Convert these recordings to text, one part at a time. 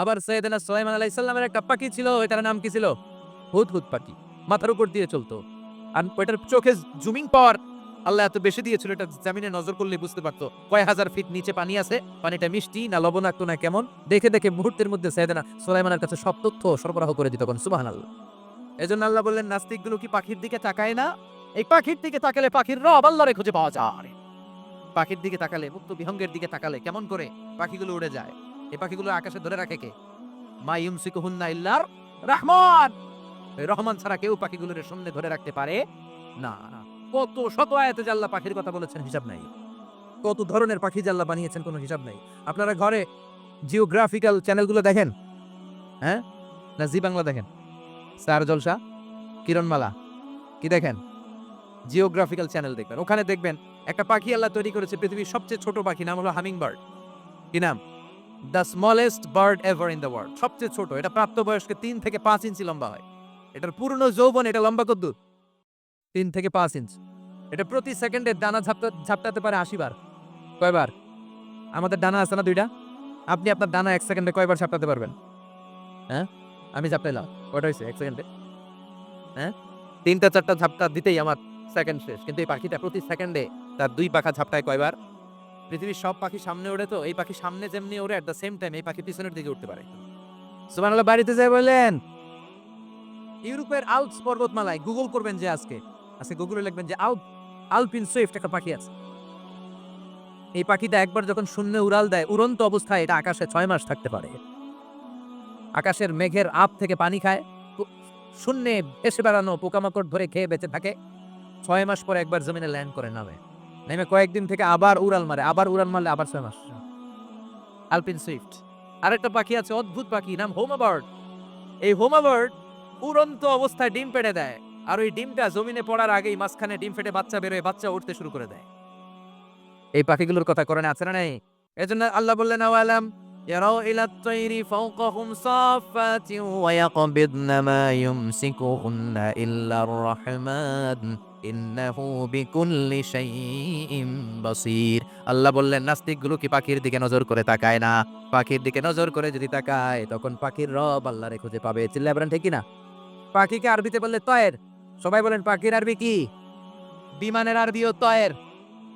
আবার সৈয়দনা সোলাইমান আলাইহিস সালামের একটা পাখি ছিল এটার নাম কি ছিল? হুদহুদ পাখি। মাথার উপর দিয়ে চলতো। আর ওইটার চোখে জুমিং পাওয়ার আল্লাহ এত বেশি দিয়েছিল, এটা জামিনে নজর করলে বুঝতে পারতো। কয় হাজার ফিট নিচে পানি আছে, পানিটা মিষ্টি না লবণাক্ত না কেমন? দেখে দেখে মুহূর্তের মধ্যে সৈয়দনা সোলাইমানের কাছে সব তথ্য সরবরাহ করে দিত কোন সুবহানাল্লাহ। এজন্য আল্লাহ বললেন, নাস্তিকগুলো কি পাখির দিকে তাকায় না? এই পাখির দিকে তাকালে পাখির রব আল্লাহরে খুঁজে পাওয়া যায়। পাখির দিকে তাকালে, মুক্ত বিহঙ্গের দিকে তাকালে কেমন করে পাখিগুলো উড়ে যায়? এই পাখিগুলো আকাশে ধরে রাখে কে? মা ইউমসিকুহুন্না ইল্লার রহমান। রহমান ছাড়া কেউ পাখিগুলোর সামনে ধরে রাখতে পারে না। কত শত আয়াতে জাল্লা পাখির কথা বলেছেন, হিসাব নাই। কত ধরনের পাখি জাল্লা বানিয়েছেন, কোনো হিসাব নাই। আপনারা ঘরে জিওগ্রাফিক্যাল চ্যানেলগুলো দেখেন? হ্যাঁ? না জি বাংলা দেখেন? স্টার জলসা? কিরণমালা? কি দেখেন? জিওগ্রাফিক্যাল চ্যানেল দেখবেন। ওখানে দেখবেন একটা পাখি আল্লাহ তৈরি করেছে পৃথিবীর সবচেয়ে ছোট পাখি, নাম হলো হামিং বার্ড কি নাম? The smallest bird ever in the world সবচেয়ে ছোট, এটা প্রাপ্তবয়স্কে তিন থেকে পাঁচ ইঞ্চি লম্বা হয়। এটার পূর্ণ যৌবন, এটা লম্বা কত তিন থেকে পাঁচ ইঞ্চ। এটা প্রতি সেকেন্ডে দানা ঝাপটা, ঝাপটাতে পারে আশি বার। কয়বার? আমাদের ডানা আছে না দুইটা? আপনি আপনার ডানা এক সেকেন্ডে কয়বার ঝাপটাতে পারবেন? হ্যাঁ? আমি ঝাপটাইলাম। কয়টা হয়েছে এক সেকেন্ডে? হ্যাঁ? তিনটা, চারটা ঝাপটা দিতেই আমার সেকেন্ড শেষ। কিন্তু এই পাখিটা প্রতি সেকেন্ডে তার দুই পাখা ঝাপটায় কয়বার? পৃথিবীর সব পাখি সামনে ওড়ে তো, এই পাখি সামনে যেমনি ওড়ে অ্যাট দ্য সেম টাইম এই পাখি পিছনের দিকে উঠতে পারে। সুবহানাল্লাহ, বাড়িতে যাই বলেন ইউরোপের আলপস পর্বতমালায় গুগল করবেন যে আজকে আজকে গুগলে লিখবেন যে আলপ আলপিন সুইফট একটা পাখি আছে। এই পাখিটা একবার যখন শূন্যে উড়াল দেয়, উড়ন্ত অবস্থায় এটা আকাশে ছয় মাস থাকতে পারে। আকাশের মেঘের আপ থেকে পানি খায় শূন্যে এসে বেড়ানো পোকামাকড় ধরে খেয়ে বেঁচে থাকে, ছয় মাস পরে একবার জমিনে ল্যান্ড করে নামে। নেমে কয়েকদিন থেকে আবার উড়াল মারে আবার উড়াল মারলে আবার ছয় মাস আলপিন সুইফট আরেকটা পাখি আছে অদ্ভুত পাখি নাম হোমা বার্ড এই হোমা বার্ড উড়ন্ত অবস্থায় ডিম পেড়ে দেয় আর ওই ডিমটা জমিনে পড়ার আগেই মাঝখানে ডিম ফেটে বাচ্চা বেরোয় বাচ্চা উঠতে শুরু করে দেয় এই পাখিগুলোর কথা কোরআনে আছে না নেই এজন্য আল্লাহ বললেন আওয়ালাম يروا إلى الطير فوقهم صافات ويقبضن ما يمسكهن إلا الرحمن আল্লাহ বললেন, নাস্তিকগুলো কি পাখির দিকে নজর করে তাকায় না? পাখির দিকে নজর করে যদি তাকায়, তখন পাখির রব আল্লাহরে খুঁজে পাবে। চিল্লাবেন ঠিক না? পাখিকে আরবিতে বললে তয়ের। সবাই বলেন, পাখির আরবি কি? বিমানের আরবিও তয়ের।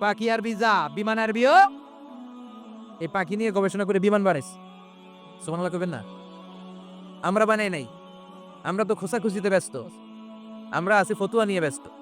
পাখি আরবি যা, বিমান আরবিও? এই পাখি নিয়ে গবেষণা করে বিমান বানাইস। সোমানলা করবেন না। আমরা বানাই নাই। আমরা তো খোসাখুসিতে ব্যস্ত। আমরা আছি ফতুয়া নিয়ে ব্যস্ত।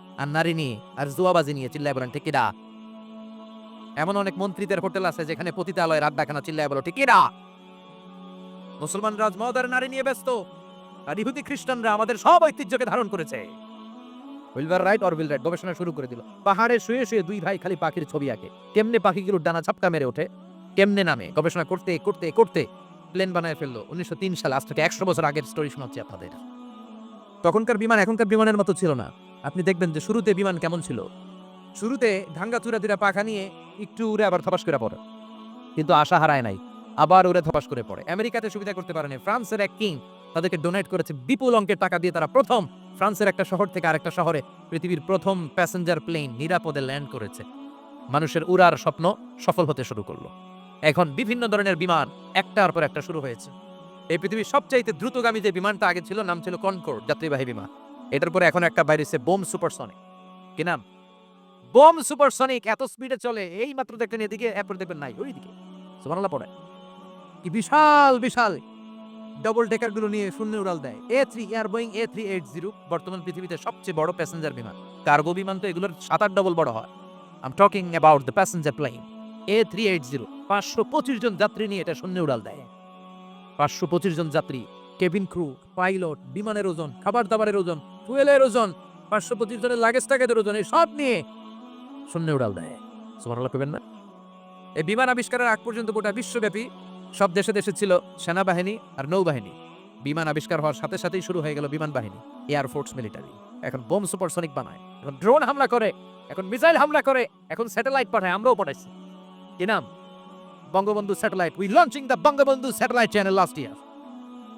আর নারী নিয়ে, আর জুয়াবাজি নিয়ে চিল্লায় বলেন ঠিকিরা এমন অনেক মন্ত্রীদের হোটেল আছে যেখানে পতিতালয় রাত দেখানো চিল্লায় বলো ঠিকিরা মুসলমান রাজ মদ নারী নিয়ে ব্যস্ত, আর ইহুদি খ্রিস্টানরা আমাদের সব ঐতিহ্যকে ধারণ করেছে। রাইট অর গবেষণা শুরু করে দিল, পাহাড়ে শুয়ে শুয়ে দুই ভাই খালি পাখির ছবি আঁকে, কেমনে পাখিগুলোর ডানা ছাপকা মেরে ওঠে, কেমনে নামে, গবেষণা করতে করতে করতে, প্লেন বানায় ফেলল, উনিশশো তিন সালে, আজ থেকে একশো বছর আগের স্টোরি শোনাচ্ছি আপনাদের। তখনকার বিমান এখনকার বিমানের মতো ছিল না। আপনি দেখবেন যে শুরুতে বিমান কেমন ছিল। শুরুতে ধাঙ্গা চূড়া দুরা পাখা নিয়ে একটু উড়ে আবার থপাস করে পড়ে। কিন্তু আশা হারায় নাই। আবার উড়ে থপাস করে পড়ে। আমেরিকাতে সুবিধা করতে পারেনি। ফ্রান্সের এক কিং তাদেরকে ডোনেট করেছে বিপুল অঙ্কের টাকা দিয়ে তারা প্রথম ফ্রান্সের একটা শহর থেকে আরেকটা শহরে পৃথিবীর প্রথম প্যাসেঞ্জার প্লেন নিরাপদে ল্যান্ড করেছে। মানুষের উড়ার স্বপ্ন সফল হতে শুরু করল। এখন বিভিন্ন ধরনের বিমান একটার পর একটা শুরু হয়েছে। এই পৃথিবীর সবচাইতে দ্রুতগামী যে বিমানটা আগে ছিল, নাম ছিল কনকোর্ড যাত্রীবাহী বিমান। এটার পরে এখন একটা বাইরেছে বোম সুপারসনিক। কি নাম? বোম সুপারসনিক এত স্পিডে চলে এই মাত্র দেখলেন এদিকে, এরপর দেখবেন নাই, ওইদিকে। সুবহানাল্লাহ পড়ে। কি বিশাল বিশাল। ডবল ডেকারগুলো নিয়ে শূন্য উড়াল দেয়। A three air Boeing A three eight zero বর্তমান পৃথিবীতে সবচেয়ে বড় প্যাসেঞ্জার বিমান। কার্গো বিমান তো এগুলোর সাত আট ডবল বড় হয়। I'm talking about the passenger plane A three eight zero পাঁচশো পঁচিশ জন যাত্রী নিয়ে এটা শূন্য উড়াল দেয়। পাঁচশো পঁচিশ জন যাত্রী কেবিন ক্রু পাইলট বিমানের ওজন, খাবার দাবারের ওজন ফুয়েলের ওজন পাঁচশো পঁচিশ জনের লাগেজ টাকাদের ওজন, এই সব নিয়ে শূন্য উড়াল দেয়। সুমানাল্লাহ পেবেন না? এই বিমান আবিষ্কারের আগ পর্যন্ত গোটা বিশ্বব্যাপী সব দেশে দেশে ছিল সেনাবাহিনী আর নৌবাহিনী। বিমান আবিষ্কার হওয়ার সাথে সাথেই শুরু হয়ে গেল বিমান বাহিনী এয়ারফোর্স মিলিটারি। এখন বোম সুপারসনিক বানায়, এখন ড্রোন হামলা করে, এখন মিসাইল হামলা করে, এখন স্যাটেলাইট পাঠায়, আমরাও পাঠাইছি। কি নাম? Bangabandhu satellite we launching the Bangabandhu satellite channel last year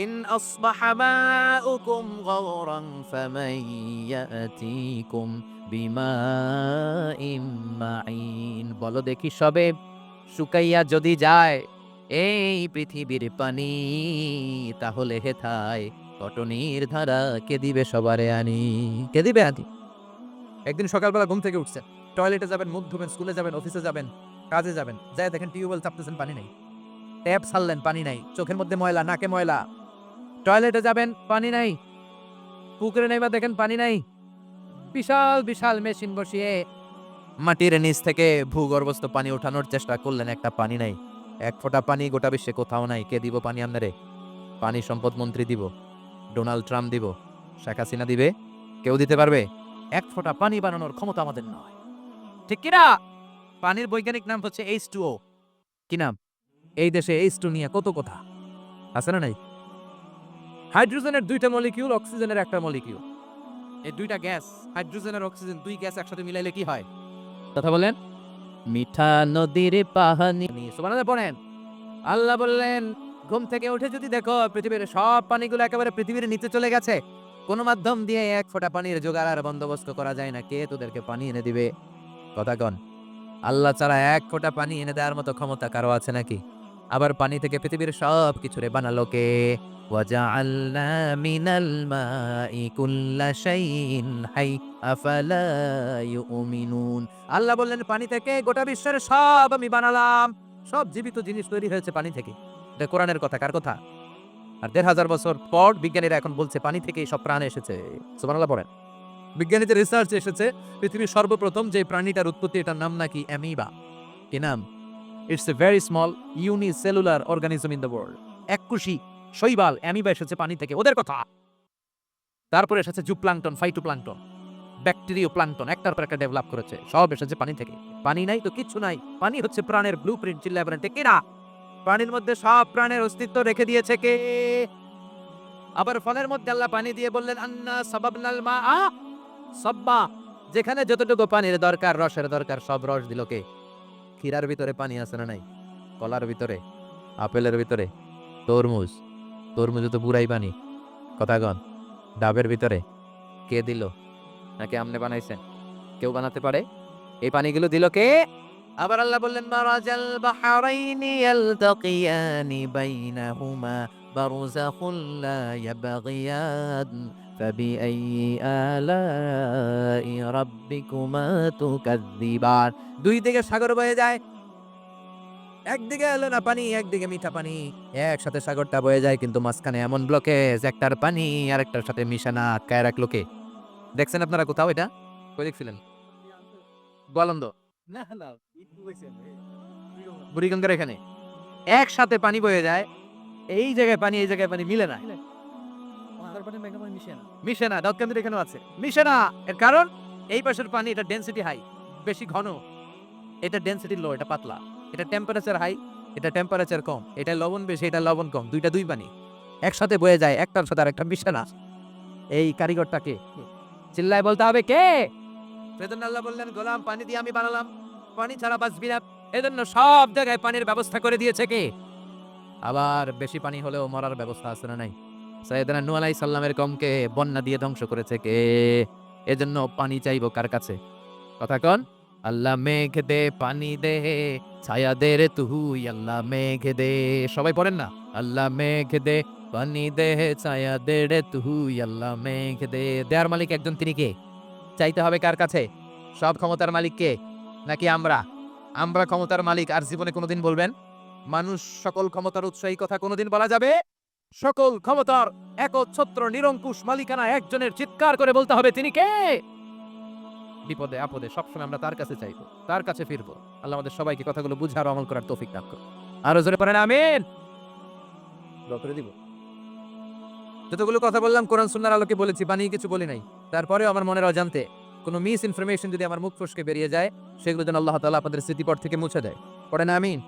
in আসবাহা মাউকুম গাওরান ফামান ইয়াতিকুম বিমাইম মাইন বলো দেখি সবে শুকাইয়া যদি যায় এই পৃথিবীর পানি, তাহলে হেথায় কটনির ধারা কে দিবে সবারে আনি? কে দিবে আনি? একদিন সকালবেলা ঘুম থেকে উঠছেন, টয়লেটে যাবেন মুখ ধুবেন স্কুলে যাবেন, অফিসে যাবেন, কাজে যাবেন যাই দেখেন টিউবওয়েল চাপতেছেন, পানি নাই। ট্যাপ ছাড়লেন, পানি নাই, চোখের মধ্যে ময়লা, নাকে ময়লা টয়লেটে যাবেন, পানি নাই। পুকুরে নেই বা দেখেন পানি নাই। বিশাল বিশাল মেশিন বসিয়ে মাটির নিচ থেকে ভূগর্ভস্থ পানি ওঠানোর চেষ্টা করলেন, একটা পানি নাই। এক ফোঁটা পানি গোটা বিশ্বে কোথাও নাই। কে দিব পানি আপনারে? পানি সম্পদ মন্ত্রী দিব। ডোনাল্ড ট্রাম্প দিব। শেখ হাসিনা দিবে। কেউ দিতে পারবে? এক ফোঁটা পানি বানানোর ক্ষমতা আমাদের নয়। ঠিক কিনা? পানির বৈজ্ঞানিক নাম হচ্ছে এইচ টু ও। কি নাম? এই দেশে এইচ টু নিয়ে কত কথা? আছে না নাই? হাইড্রোজেনের দুইটা মলিকিউল অক্সিজেনের একটা মলিকিউল। এই দুইটা গ্যাস হাইড্রোজেন আর অক্সিজেন দুই গ্যাস একসাথে মিলাইলে কি হয়? কথা বলেন। মিঠা নদীর পাহানি সুবহানাল্লাহ পড়েন। আল্লাহ বললেন ঘুম থেকে উঠে যদি দেখো পৃথিবীর সব পানিগুলো একেবারে পৃথিবীর নিচে চলে গেছে। কোন মাধ্যম দিয়ে এক ফোঁটা পানির জোগাড় আর বন্দোবস্ত করা যায় না। কে তোদেরকে পানি এনে দিবে? কথা কন। আল্লাহ ছাড়া এক ফোঁটা পানি এনে দেওয়ার মতো ক্ষমতা কারও আছে নাকি? আবার পানি থেকে পৃথিবীর সব কিছুরে বানালো কে? وجعلنا من الماء كل شيء حي أفلا يؤمنون আল্লাহ বললেন পানি থেকে গোটা বিশ্বের সব আমি বানালাম সব জীবিত জিনিস তৈরি হয়েছে পানি থেকে এটা কোরআনের কথা কার কথা আর দেড় হাজার বছর পর বিজ্ঞানীরা এখন বলছে পানি থেকেই সব প্রাণ এসেছে সুবহানাল্লাহ পড়েন বিজ্ঞানীদের রিসার্চ এসেছে পৃথিবীর সর্বপ্রথম যে প্রাণীটার উৎপত্তি এটার নাম নাকি অ্যামিবা কি নাম it's a very small unicellular organism in the world এককুশি শৈবাল, অ্যামিবা এসেছে পানি থেকে। ওদের কথা। তারপরে এসেছে জুপ্লাংটন, ফাইটোপ্লাংটন ব্যাকটেরিও প্লাংটন একটার পর একটা ডেভেলপ করেছে। সব এসেছে পানি থেকে। পানি নাই তো কিচ্ছু নাই। পানি হচ্ছে প্রাণের ব্লু প্রিন্ট চিল্লাবরেন্টে কিনা পানির মধ্যে সব প্রাণের অস্তিত্ব রেখে দিয়েছে কে? আবার ফলের মধ্যে আল্লাহ পানি দিয়ে বললেন, আন্না সাবাবনাল মা আ সব্বা। যেখানে যতটুকু পানির দরকার, রসের দরকার, সব রস দিল কে? ক্ষীরার ভিতরে পানি আছে না নাই? কলার ভিতরে? আপেলের ভিতরে? তরমুজ? তরমুজে তো পুরাই পানি কথাগণ ডাবের ভিতরে কে দিল নাকি আমনে বানাইছেন কেউ বানাতে পারে এই পানিগুলো দিল কে আবার আল্লাহ বললেন মারাজাল বাহারাইনি ইয়ালতাকিয়ানি বাইনাহুমা বারযাখুল লা ইয়াবগিয়ান فبأي آلاء ربكما تكذبان দুই দিকে সাগর বয়ে যায় একদিকে এলো না পানি একদিকে মিঠা পানি। একসাথে সাগরটা বয়ে যায় কিন্তু মাঝখানে এমন ব্লকেজ একটার পানি আর একটার সাথে মিশানা আটকায় রাখল কে দেখছেন আপনারা কোথাও এটা? কই দেখছিলেন? গোয়ালন্দ। বুড়িগঙ্গার এখানে। একসাথে পানি বয়ে যায় এই জায়গায় পানি এই জায়গায় পানি মিলে না। মিশে না। এখানেও আছে। মিশে না এর কারণ এই পাশের পানি এটা ডেনসিটি হাই বেশি ঘন। এটা ডেনসিটি লো এটা পাতলা। এটা টেম্পারেচার হাই এটা টেম্পারেচার কম, এটা লবণ বেশি, এটা লবণ কম, দুইটা দুই পানি। একসাথে বয়ে যায় একটার সাথে আরেকটা মিশে না। এই কারিগরটাকে চিল্লায় বলতে হবে কে? আল্লাহ বললেন, গোলাম, পানি দিয়ে আমি বানালাম। পানি ছাড়া বাঁচবি না। এজন্য সব জায়গায় পানির ব্যবস্থা করে দিয়েছে কে? আবার বেশি পানি হলেও মরার ব্যবস্থা আছে না নাই? সৈয়দনা নূহ আলাইহিস সালামের কমকে বন্যা দিয়ে ধ্বংস করেছে কে? এজন্য পানি চাইব কার কাছে? কথা কন, আল্লাহ মেঘ দে, পানি দে ছায়া দে রে তুই, আল্লাহ মেঘ দে। সবাই পড়েন না? আল্লাহ মেঘ দে, পানি দে, ছায়া দে রে তুই, আল্লাহ মেঘ দে। দেয়ার মালিক একজন, তিনি কে? চাইতে হবে কার কাছে? সব ক্ষমতার মালিক কে? নাকি আমরা? আমরা ক্ষমতার মালিক আর জীবনে কোনোদিন বলবেন? মানুষ সকল ক্ষমতার উৎস এই কথা কোনোদিন বলা যাবে? সকল ক্ষমতার একচ্ছত্র, নিরঙ্কুশ মালিকানা একজনের চিৎকার করে বলতে হবে, তিনি কে? বিপদে আপদে সবসময় আমরা তার কাছে চাইব তার কাছে ফিরবো। আল্লাহ আমাদের সবাইকে কথাগুলো বুঝার আমল করার তৌফিক দান করুন। আরও জোরে পড়েন আমিন। করে দিব। যতগুলো কথা বললাম কোরআন সুন্নার আলোকে বলেছি বানিয়ে কিছু বলি নাই। তারপরেও আমার মনের অজান্তে কোনো মিস ইনফরমেশন যদি আমার মুখ ফসকে বেরিয়ে যায় সেগুলো যেন আল্লাহ তালা আপনাদের স্মৃতিপট থেকে মুছে দেয়। পড়েন আমিন।